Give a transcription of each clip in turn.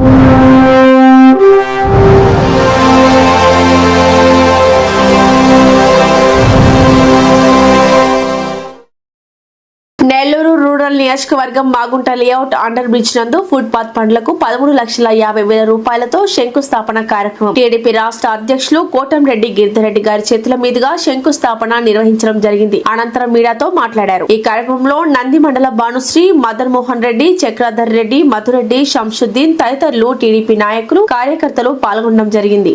Nellore rural నియోజకవర్గం Magunta layout under bridge నందు footpath పనులకు పదమూడు లక్షల యాభై వేల రూపాయలతో శంకుస్థాపన కార్యక్రమం. టీడీపీ రాష్ట్ర అధ్యక్షులు కోటంరెడ్డి గిరిధరెడ్డి గారి చేతుల మీదుగా శంకుస్థాపన నిర్వహించడం జరిగింది. అనంతరం మీడియాతో మాట్లాడారు. ఈ కార్యక్రమంలో నంది మండల భానుశ్రీ మదన్ మోహన్ రెడ్డి చక్రధర్ రెడ్డి మధురెడ్డి శంషుద్దీన్ తదితరులు టీడీపీ నాయకులు కార్యకర్తలు పాల్గొనడం జరిగింది.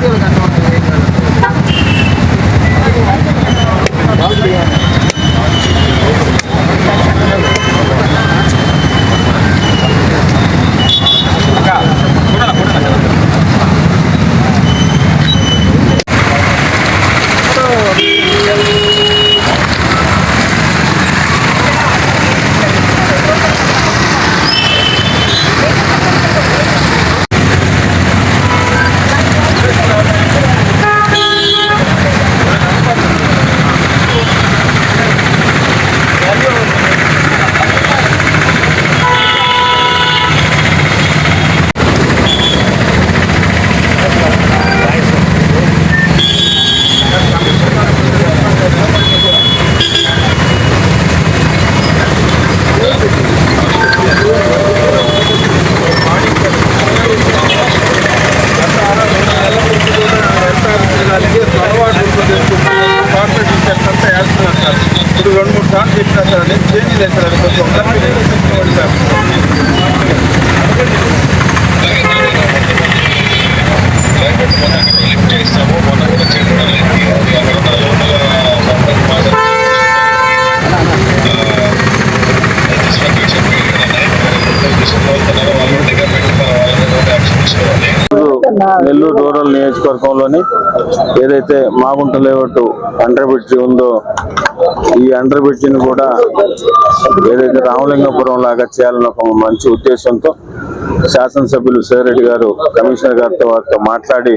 కాదు ఇప్పుడు నెల్లూరు రూరల్ నియోజకవర్గంలోని ఏదైతే మాగుంట లేవట్టు అండర్ బ్రిడ్జ్ ఉందో ఈ అండర్ బ్రిడ్జిని కూడా ఏదైతే రామలింగపురం లాగా చేయాలని ఒక మంచి ఉద్దేశంతో శాసనసభ్యులు సేరెడ్డి గారు కమిషనర్ గారితో వారితో మాట్లాడి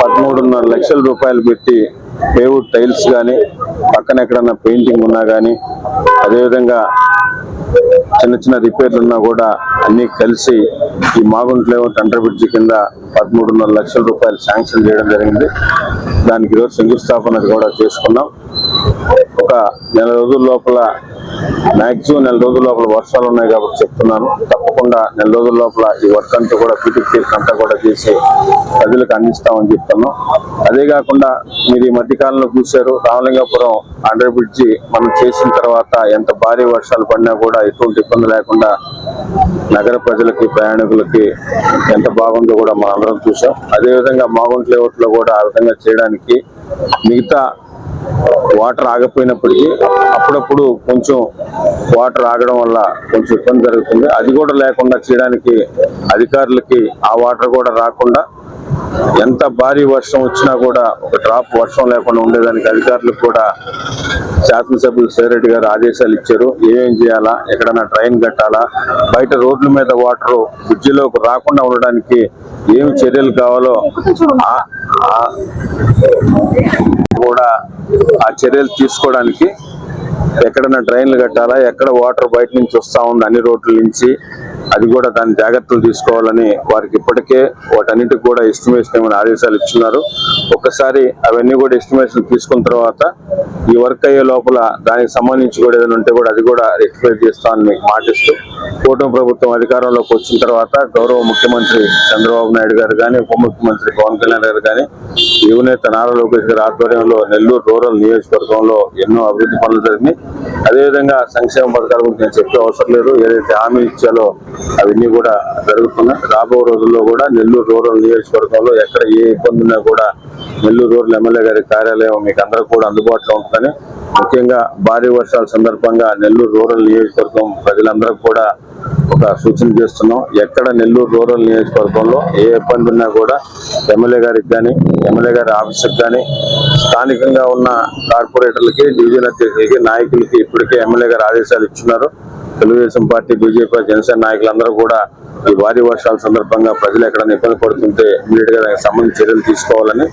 పదమూడున్నర లక్షల రూపాయలు పెట్టి పేవుడ్ టైల్స్ కానీ పక్కన ఎక్కడన్నా పెయింటింగ్ ఉన్నా కానీ అదేవిధంగా చిన్న చిన్న రిపేర్లు ఉన్నా కూడా అన్నీ కలిసి ఈ మాగుంట్లో లేఅవుట్ అండర్ బ్రిడ్జి కింద పదమూడున్నర లక్షల రూపాయలు శాంక్షన్ చేయడం జరిగింది. దానికి ఈరోజు శంకుస్థాపన కూడా చేసుకున్నాం. ఒక నెల రోజుల లోపల మ్యాక్సిమం నెల రోజుల లోపల వర్షాలు ఉన్నాయి కాబట్టి చెప్తున్నాను. తప్పకుండా నెల రోజుల లోపల ఈ వర్క్ అంతా కూడా బ్యూటిఫికేషన్ అంతా కూడా చేసి ప్రజలకు అందిస్తామని చెప్తున్నాం అదే కాకుండా మీరు ఈ మధ్యకాలంలో చూశారు రామలింగాపురం అండర్ బ్రిడ్జి మనం చేసిన తర్వాత ఎంత భారీ వర్షాలు పడినా కూడా ఎటువంటి ఇబ్బంది లేకుండా నగర ప్రజలకి ప్రయాణికులకి ఎంత బాగుందో కూడా మనం అందరం చూసాం అదేవిధంగా మాగుంట్ లేఅవుట్లో కూడా ఆ విధంగా చేయడానికి మిగతా వాటర్ ఆగిపోయినప్పటికీ అప్పుడప్పుడు కొంచెం వాటర్ ఆగడం వల్ల కొంచెం ఇబ్బంది జరుగుతుంది. అది కూడా లేకుండా చేయడానికి అధికారులకి ఆ వాటర్ కూడా రాకుండా ఎంత భారీ వర్షం వచ్చినా కూడా ఒక డ్రాప్ వర్షం లేకుండా ఉండేదానికి అధికారులకు కూడా శాసనసభ్యులు సేరెడ్డి గారు ఆదేశాలు ఇచ్చారు. ఏమేం చేయాలా? ఎక్కడైనా ట్రైన్ కట్టాలా? బయట రోడ్ల మీద వాటర్ బ్రిడ్జిలోకి రాకుండా ఉండడానికి ఏమి చర్యలు కావాలో కూడా ఆ చర్యలు తీసుకోవడానికి ఎక్కడైనా డ్రైన్లు కట్టాలా ఎక్కడ వాటర్ బయట నుంచి వస్తూ ఉంది అన్ని రోడ్ల నుంచి అది కూడా దాని జాగ్రత్తలు తీసుకోవాలని వారికి ఇప్పటికే వాటన్నిటికి కూడా ఎస్టిమేషన్ ఏమైనా ఆదేశాలు ఇచ్చున్నారు. ఒక్కసారి అవన్నీ కూడా ఎస్టిమేషన్ తీసుకున్న తర్వాత ఈ వర్క్ అయ్యే లోపల దానికి సంబంధించి కూడా ఏదైనా ఉంటే కూడా అది కూడా రెక్టిఫై చేస్తామని మీకు మాటిస్తూ కూటమి ప్రభుత్వం అధికారంలోకి వచ్చిన తర్వాత గౌరవ ముఖ్యమంత్రి చంద్రబాబు నాయుడు గారు కానీ ఉప ముఖ్యమంత్రి పవన్ కళ్యాణ్ గారు కానీ యువనేత నారా లోకేష్ గారి ఆధ్వర్యంలో నెల్లూరు రూరల్ నియోజకవర్గంలో ఎన్నో అభివృద్ధి పనులు జరిగినాయి. అదేవిధంగా సంక్షేమ పథకాల గురించి నేను చెప్పే అవసరం లేదు. ఏదైతే హామీ ఇచ్చాలో అవన్నీ కూడా జరుగుతున్నాయి. రాబో రోజుల్లో కూడా నెల్లూరు రూరల్ నియోజకవర్గంలో ఎక్కడ ఏ ఇబ్బంది ఉన్నా కూడా నెల్లూరు రూరల్ ఎమ్మెల్యే గారి కార్యాలయం మీకు అందరూ కూడా అందుబాటులో ఉంటుందని ముఖ్యంగా భారీ వర్షాల సందర్భంగా నెల్లూరు రూరల్ నియోజకవర్గం ప్రజలందరూ కూడా ఒక సూచన చేస్తున్నాం. ఎక్కడ నెల్లూరు రూరల్ నియోజకవర్గంలో ఏ ఇబ్బంది ఉన్నా కూడా ఎమ్మెల్యే గారికి కానీ ఎమ్మెల్యే గారి ఆఫీసుకి కానీ స్థానికంగా ఉన్న కార్పొరేటర్లకి డివిజన్ అధ్యక్షులకి నాయకులకి ఇప్పటికే ఎమ్మెల్యే గారు ఆదేశాలు ఇచ్చున్నారు. తెలుగుదేశం పార్టీ బీజేపీ జనసేన నాయకులందరూ కూడా ఈ భారీ వర్షాల సందర్భంగా ప్రజలు ఎక్కడైనా ఇబ్బంది పడుతుంటే ఇమీడియట్గా దానికి సంబంధించి చర్యలు తీసుకోవాలని.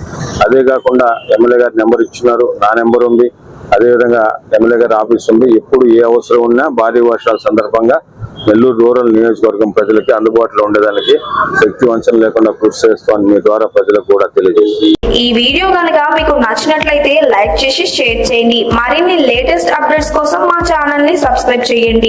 అదే కాకుండా ఎమ్మెల్యే గారి నెంబర్ ఇచ్చినారు నా నెంబర్ ఉంది. అదేవిధంగా ఎమ్మెల్యే గారి ఆఫీస్ ఉంది. ఎప్పుడు ఏ అవసరం ఉన్నా భారీ వర్షాల సందర్భంగా నెల్లూరు రూరల్ నియోజకవర్గం ప్రజలకి అందుబాటులో ఉండేదానికి శక్తి వంచన లేకుండా కృషి చేస్తామని మీ ద్వారా ప్రజలకు కూడా తెలియజేస్తుంది ఈ వీడియో కనుక మీకు నచ్చినట్లయితే లైక్ చేసి షేర్ చేయండి. మరిన్ని లేటెస్ట్ అప్డేట్స్ కోసం మా ఛానల్ని సబ్స్క్రైబ్ చేయండి.